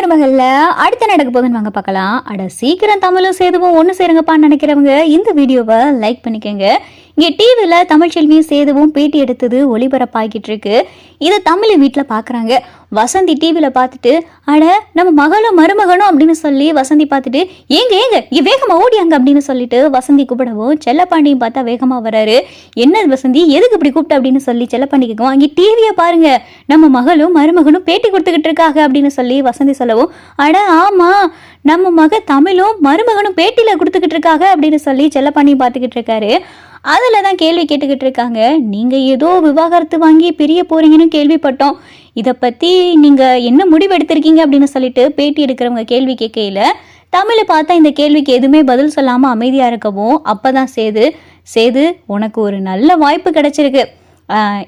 மருமகள்ல அடுத்த நடக்க போகுதுன்னு வாங்க பார்க்கலாம். அட சீக்கிரம் தமிழும் சேதுவும் ஒன்று சேருங்கப்பான்னு நினைக்கிறவங்க இந்த வீடியோவை லைக் பண்ணிக்கோங்க. இங்கே டிவியில் தமிழ் செல்வியும் சேதுவும் பேட்டி எடுத்தது ஒளிபரப்பாகிட்டு இருக்கு. இதை தமிழ் வீட்டில் பார்க்குறாங்க வசந்தி டிவியில் பார்த்துட்டு அட நம்ம மகளும் மருமகனும் அப்படின்னு சொல்லி வசந்தி பார்த்துட்டு ஏங்க ஏங்க இங்கே வேகமாக ஓடியாங்க அப்படின்னு சொல்லிட்டு வசந்தி கூப்பிடவும் செல்லப்பாண்டியும் பார்த்தா வேகமாக வராரு. என்ன வசந்தி எதுக்கு இப்படி கூப்பிட்ட அப்படின்னு சொல்லி செல்லப்பாண்டி கேட்கவும் அங்கே டிவியை பாருங்க நம்ம மகளும் மருமகனும் பேட்டி கொடுத்துக்கிட்டு இருக்காங்க அப்படின்னு சொல்லி வசந்தி சொல்லவும் அட ஆமா நம்ம மக தமிழும் மருமகனும் பேட்டியில் கொடுத்துக்கிட்டு இருக்காங்க அப்படின்னு சொல்லி செல்லப்பாண்டி பார்த்துக்கிட்டு இருக்காரு. அதில் தான் கேள்வி கேட்டுக்கிட்டு இருக்காங்க நீங்கள் ஏதோ விவாகரத்து வாங்கி பிரிய போறீங்கன்னு கேள்விப்பட்டோம். இதை பற்றி நீங்கள் என்ன முடிவு எடுத்திருக்கீங்க அப்படின்னு சொல்லிட்டு பேட்டி எடுக்கிறவங்க கேள்வி கேட்கையில் தமிழை பார்த்தா இந்த கேள்விக்கு எதுவுமே பதில் சொல்லாமல் அமைதியாக இருக்கவும் அப்போ தான் சேது சேது உனக்கு ஒரு நல்ல வாய்ப்பு கிடைச்சிருக்கு.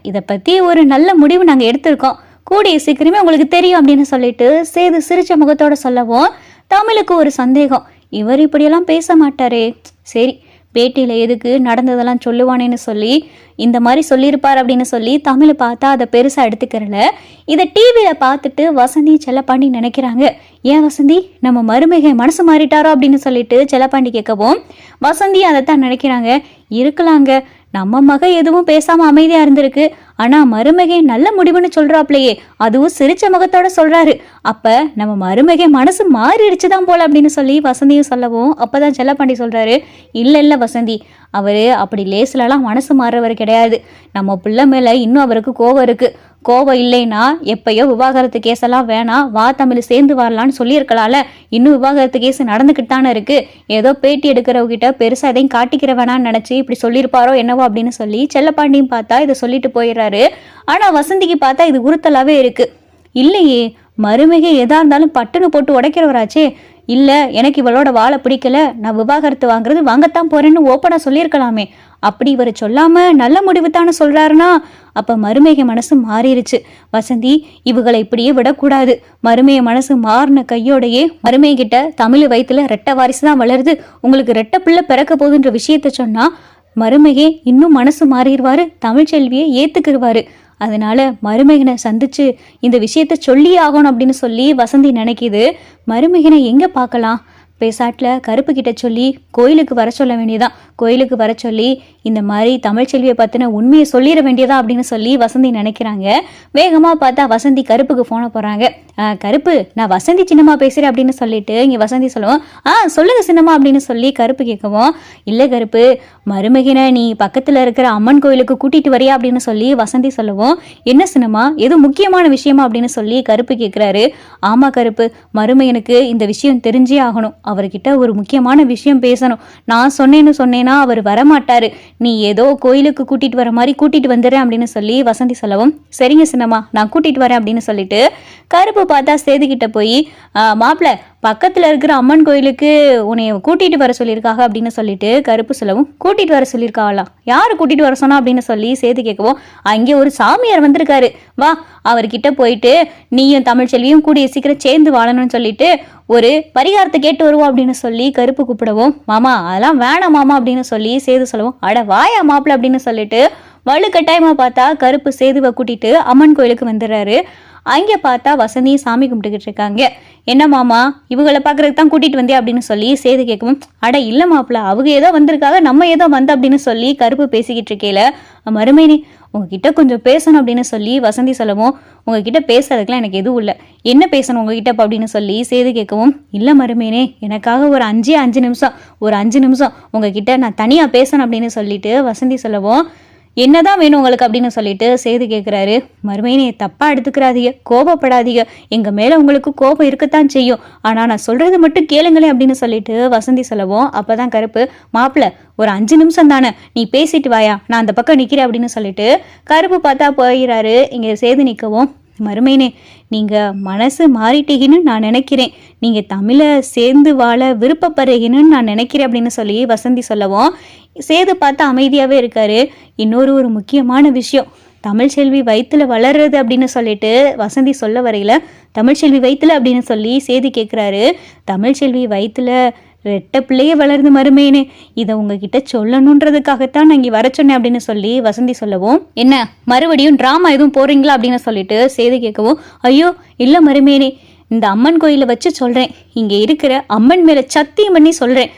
இதை பற்றி ஒரு நல்ல முடிவு நாங்கள் எடுத்திருக்கோம். கூடிய சீக்கிரமே உங்களுக்கு தெரியும் அப்படின்னு சொல்லிட்டு சேது சிரிச்ச முகத்தோட சொல்லவும் தமிழுக்கு ஒரு சந்தேகம். இவர் இப்படியெல்லாம் பேச மாட்டாரே. சரி பேட்டியில் எதுக்கு நடந்ததெல்லாம் சொல்லுவானேன்னு சொல்லி இந்த மாதிரி சொல்லியிருப்பார் அப்படின்னு சொல்லி தமிழை பார்த்தா அதை பெருசாக எடுத்துக்கிறல. இதை டிவியில் பார்த்துட்டு வசந்தி செல்லப்பாண்டி நினைக்கிறாங்க. ஏன் வசந்தி? நம்ம மருமகை மனசு மாறிட்டாரோ? அப்படின்னு சொல்லிட்டு செல்லப்பாண்டி கேட்கவும் வசந்தி அதைத்தான் நினைக்கிறாங்க. இருக்கலாங்க. நம்ம மக எதுவும் பேசாமல் அமைதியாக இருந்திருக்கு. ஆனா மருமகை நல்ல முடிவுன்னு சொல்றாப்லையே. அதுவும் சிரிச்ச முகத்தோட சொல்றாரு. அப்ப நம்ம மருமகை மனசு மாறிடுச்சு தான் போல அப்படின்னு சொல்லி வசந்தியும் சொல்லவும் அப்பதான் செல்லப்பாண்டி சொல்றாரு. இல்ல இல்ல வசந்தி அவரு அப்படி லேஸ்லலாம் மனசு மாறுறவர் கிடையாது. நம்ம பிள்ளை மேல இன்னும் அவருக்கு கோவம் இருக்கு. கோவம் இல்லைன்னா எப்பயோ விவாகரத்து கேஸெல்லாம் வேணாம் வா தமிழ் சேர்ந்து வரலான்னு சொல்லியிருக்கலாம்ல. இன்னும் விவாகரத்து கேஸ் நடந்துக்கிட்டு தானே இருக்கு. ஏதோ பேட்டி எடுக்கிறவங்கிட்ட பெருசாக எதையும் காட்டிக்கிற வேணான்னு நினச்சி இப்படி சொல்லியிருப்பாரோ என்னவோ அப்படின்னு சொல்லி செல்லப்பாண்டியும் பார்த்தா இதை சொல்லிட்டு போயிடுறாரு. ஆனால் வசந்திக்கு பார்த்தா இது உறுத்தலாவே இருக்கு. இல்லையே மருமகை எதா இருந்தாலும் பட்டுன்னு போட்டு உடைக்கிறவராச்சே. இல்லை எனக்கு இவளோட வாழை பிடிக்கல. நான் விவாகரத்து வாங்குறது வாங்கத்தான் போறேன்னு ஓப்பனாக சொல்லியிருக்கலாமே. அப்படி இவர் சொல்லாம நல்ல முடிவு தானே சொல்றாருன்னா அப்ப மருமேக மனசு மாறிடுச்சு வசந்தி இவகளை இப்படியே விடக்கூடாது. மருமைய மனசு மாறின கையோடையே மருமைய கிட்ட தமிழ் வயிற்றுல ரெட்ட வாரிசு தான் வளருது. உங்களுக்கு ரெட்டை பிள்ளை பிறக்க போகுதுன்ற விஷயத்த சொன்னா மருமகே இன்னும் மனசு மாறிடுவாரு தமிழ்ச்செல்வியை ஏத்துக்கிடுவாரு அதனால மருமகனை சந்திச்சு இந்த விஷயத்த சொல்லி ஆகணும் அப்படின்னு சொல்லி வசந்தி நினைக்குது. மருமகனை எங்க பார்க்கலாம்? பேசாட்டில் கருப்பு கிட்ட சொல்லி கோயிலுக்கு வர சொல்ல வேண்டியதான் கோயிலுக்கு வர சொல்லி இந்த மாதிரி தமிழ்ச்செல்வியை பற்றின உண்மையை சொல்லிட வேண்டியதா அப்படின்னு சொல்லி வசந்தி நினைக்கிறாங்க. வேகமாக பார்த்தா வசந்தி கருப்புக்கு ஃபோனை போகிறாங்க கருப்பு நான் வசந்தி சின்னம்மா பேசுகிறேன் அப்படின்னு சொல்லிட்டு இங்கே வசந்தி சொல்லுவோம். ஆ சொல்லுங்க சின்னம்மா அப்படின்னு சொல்லி கருப்பு கேட்கவும் இல்லை கருப்பு மருமகினை நீ பக்கத்தில் இருக்கிற அம்மன் கோயிலுக்கு கூட்டிட்டு வரியா அப்படின்னு சொல்லி வசந்தி சொல்லுவோம். என்ன சினிமா எது முக்கியமான விஷயமா அப்படின்னு சொல்லி கருப்பு கேட்குறாரு. ஆமா கருப்பு மருமையனுக்கு இந்த விஷயம் தெரிஞ்சே ஆகணும். அவர்கிட்ட ஒரு முக்கியமான விஷயம் பேசணும். நான் சொன்னேன்னு சொன்னேன்னா அவர் வரமாட்டாரு. நீ ஏதோ கோயிலுக்கு கூட்டிட்டு வர மாதிரி கூட்டிட்டு வந்துடுறேன் அப்படின்னு சொல்லி வசந்தி சொல்லவும் சரிங்க சின்னம்மா நான் கூட்டிட்டு வரேன் அப்படின்னு சொல்லிட்டு கருப்பு பார்த்தா சேதுக்கிட்ட போய் மாப்பிள்ள பக்கத்தில் இருக்கிற அம்மன் கோயிலுக்கு உன்னை கூட்டிகிட்டு வர சொல்லியிருக்காங்க அப்படின்னு சொல்லிட்டு கருப்பு சொல்லவும் கூட்டிகிட்டு வர சொல்லியிருக்காளாம். யார் கூட்டிகிட்டு வர சொன்னா அப்படின்னு சொல்லி சேது கேட்கவும் அங்கே ஒரு சாமியார் வந்திருக்காரு. வா அவர்கிட்ட போயிட்டு நீயும் தமிழ்ச்செல்வியும் கூடிய சீக்கிரம் சேர்ந்து வாழணும்னு சொல்லிட்டு ஒரு பரிகாரத்தை கேட்டு வருவோம் அப்படின்னு சொல்லி கருப்பு கூப்பிடவும் மாமா அதெல்லாம் வேணாம் மாமா அப்படின்னு சொல்லி சேது சொல்லவும் அட வாயா மாப்பிள்ள அப்படின்னு சொல்லிட்டு வலுக்கட்டாயமாக பார்த்தா கருப்பு சேதுவை கூட்டிட்டு அம்மன் கோயிலுக்கு வந்துடுறாரு. அங்கே பார்த்தா வசந்தியும் சாமி கும்பிட்டுக்கிட்டு இருக்காங்க. என்ன மாமா இவங்களை பார்க்கறதுக்கு தான் கூட்டிட்டு வந்தே அப்படின்னு சொல்லி சேது கேட்கவும் அட இல்லை மாப்பிள்ள அவங்க ஏதோ வந்திருக்காங்க நம்ம ஏதோ வந்த அப்படின்னு சொல்லி கருப்பு பேசிக்கிட்டு இருக்கையில மறுமைனி உங்ககிட்ட கொஞ்சம் பேசணும் அப்படின்னு சொல்லி வசந்தி சொல்லவும் உங்ககிட்ட பேசுறதுக்குலாம் எனக்கு எதுவும் இல்லை. என்ன பேசணும் உங்ககிட்ட அப்படின்னு சொல்லி சேது கேட்கவும் இல்லை மருமேனே எனக்காக ஒரு அஞ்சே அஞ்சு நிமிஷம் ஒரு அஞ்சு நிமிஷம் உங்ககிட்ட நான் தனியாக பேசணும் அப்படின்னு சொல்லிட்டு வசந்தி சொல்லவும் என்னதான் வேணும் உங்களுக்கு அப்படின்னு சொல்லிட்டு சேது கேட்குறாரு மறுமையினே தப்பாக எடுத்துக்கிறாதீங்க கோபப்படாதீங்க. எங்கள் மேலே உங்களுக்கு கோபம் இருக்கத்தான் செய்யும். ஆனால் நான் சொல்கிறது மட்டும் கேளுங்களேன் அப்படின்னு சொல்லிட்டு வசந்தி சொல்லவும் அப்பதான் கருப்பு மாப்பிள்ள ஒரு அஞ்சு நிமிஷம் தானே நீ பேசிட்டு வாயா நான் அந்த பக்கம் நிற்கிறேன் அப்படின்னு சொல்லிட்டு கருப்பு பார்த்தா போயிடுறாரு இங்கே சேது நிற்கவும் மறுமையினே நீங்கள் மனசு மாறிட்டீங்கன்னு நான் நினைக்கிறேன். நீங்கள் தமிழை சேர்ந்து வாழ விருப்பப்படுறீங்கன்னு நான் நினைக்கிறேன் அப்படின்னு சொல்லி வசந்தி சொல்லவும் சேது பார்த்து அமைதியாகவே இருக்காரு. இன்னொரு ஒரு முக்கியமான விஷயம். தமிழ்ச்செல்வி வயிற்றுல வளர்றது அப்படின்னு சொல்லிட்டு வசந்தி சொல்ல வரையில தமிழ்ச்செல்வி வயிற்றுல அப்படின்னு சொல்லி சேது கேட்குறாரு தமிழ்ச்செல்வி வயிற்றுல ரெட்டை பிள்ளையே வளர்ந்து மருமேனே இதை உங்ககிட்ட சொல்லணுன்றதுக்காகத்தான் நான் இங்கே வர சொன்னேன் அப்படின்னு சொல்லி வசந்தி சொல்லவும் என்ன மறுபடியும் ட்ராமா எதுவும் போறீங்களா? அப்படின்னு சொல்லிட்டு சேது கேட்கவும் ஐயோ இல்லை மருமேனே இந்த அம்மன் கோயிலை வச்சு சொல்கிறேன் இங்கே இருக்கிற அம்மன் மேலே சத்தியம் பண்ணி சொல்கிறேன்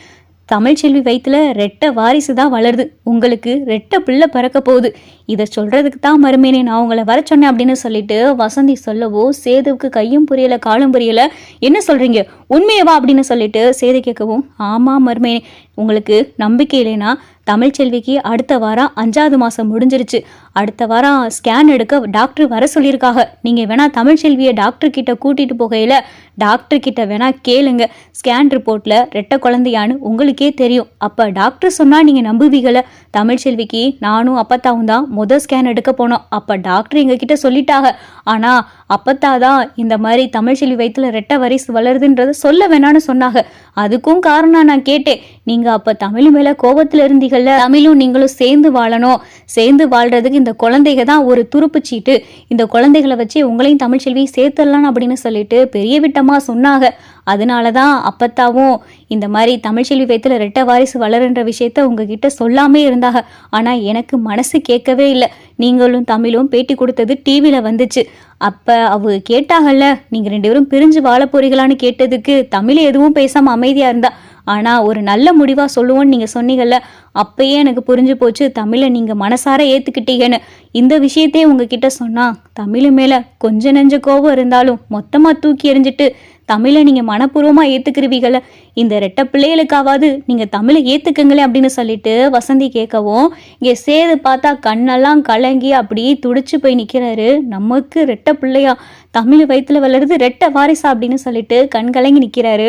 தமிழ்ச்செல்வி வயிற்றுல ரெட்டை வாரிசு தான் வளருது. உங்களுக்கு ரெட்டை பிள்ளை பறக்க போகுது. இதை சொல்கிறதுக்கு தான் மருமேனே நான் உங்களை வர சொன்னேன் அப்படின்னு சொல்லிட்டு வசந்தி சொல்லவோ சேதுவுக்கு கையும் புரியலை காலும் புரியலை என்ன சொல்கிறீங்க உண்மையவா அப்படின்னு சொல்லிட்டு சேது கேட்கவும் ஆமாம் மருமேனே உங்களுக்கு நம்பிக்கை இல்லைன்னா தமிழ்ச்செல்விக்கு அடுத்த வாரம் அஞ்சாவது மாதம் முடிஞ்சிருச்சு. அடுத்த வாரம் ஸ்கேன் எடுக்க டாக்டர் வர சொல்லியிருக்காங்க. நீங்கள் வேணால் தமிழ்ச்செல்வியை டாக்டர் கிட்ட கூட்டிட்டு போகையில் டாக்டர் கிட்ட வேணால் கேளுங்க. ஸ்கேன் ரிப்போர்ட்டில் ரெட்ட குழந்தையான்னு உங்களுக்கே தெரியும். அப்போ டாக்டர் சொன்னால் நீங்கள் நம்புவீங்கள தமிழ்ச்செல்விக்கு நானும் அப்பத்தாவும் தான் முதல் ஸ்கேன் எடுக்க போனோம். அப்போ டாக்டர் எங்ககிட்ட சொல்லிட்டாங்க. ஆனால் அப்பத்தா தான் இந்த மாதிரி தமிழ்ச்செல்வி வயிற்றுல ரெட்ட வரிசு வளருதுன்றதை சொல்ல வேணான்னு சொன்னாங்க. அதுக்கும் காரணம் நான் கேட்டேன். நீங்கள் அப்போ தமிழ் மேலே கோபத்தில் இருந்தீங்கல்ல தமிழும் நீங்களும் சேர்ந்து வாழணும். சேர்ந்து வாழ்றதுக்கு இந்த குழந்தைக தான் ஒரு துருப்பு சீட்டு. இந்த குழந்தைகளை வச்சு உங்களையும் தமிழ்ச்செல்வி சேர்த்துடலாம் அப்படின்னு சொல்லிட்டு பெரிய விட்டமா சொன்னாங்க. அதனால தான் அப்பத்தாவும் இந்த மாதிரி தமிழ்ச்செல்வி வயிற்றுல ரெட்ட வாரிசு வளருன்ற விஷயத்த உங்ககிட்ட சொல்லாமே இருந்தாங்க. ஆனால் எனக்கு மனசு கேட்கவே இல்லை. நீங்களும் தமிழும் பேட்டி கொடுத்தது டிவியில் வந்துச்சு. அப்போ அவ கேட்டாங்கல்ல நீங்கள் ரெண்டு பேரும் பிரிஞ்சு வாழ போறீங்களான்னு கேட்டதுக்கு தமிழ் எதுவும் பேசாமல் அமைதியாக இருந்தா. ஆனால் ஒரு நல்ல முடிவாக சொல்லுவோன்னு நீங்கள் சொன்னீங்கல்ல அப்பயே எனக்கு புரிஞ்சு போச்சு தமிழை நீங்கள் மனசார ஏற்றுக்கிட்டீங்கன்னு இந்த விஷயத்தையே உங்ககிட்ட சொன்னால் தமிழ் மேலே கொஞ்ச நெஞ்ச கோபம் இருந்தாலும் மொத்தமாக தூக்கி எறிஞ்சிட்டு தமிழை நீங்கள் மனப்பூர்வமாக ஏற்றுக்கிறவீங்கள இந்த ரெட்ட பிள்ளைகளுக்காவது நீங்கள் தமிழை ஏற்றுக்குங்களே அப்படின்னு சொல்லிட்டு வசந்தி கேட்கவும் இங்கே சேது பார்த்தா கண்ணெல்லாம் கலங்கி அப்படியே துடிச்சு போய் நிற்கிறாரு நமக்கு ரெட்ட பிள்ளையா தமிழ் வயிற்றுல வளருது ரெட்ட வாரிசா அப்படின்னு சொல்லிட்டு கண் கலங்கி நிற்கிறாரு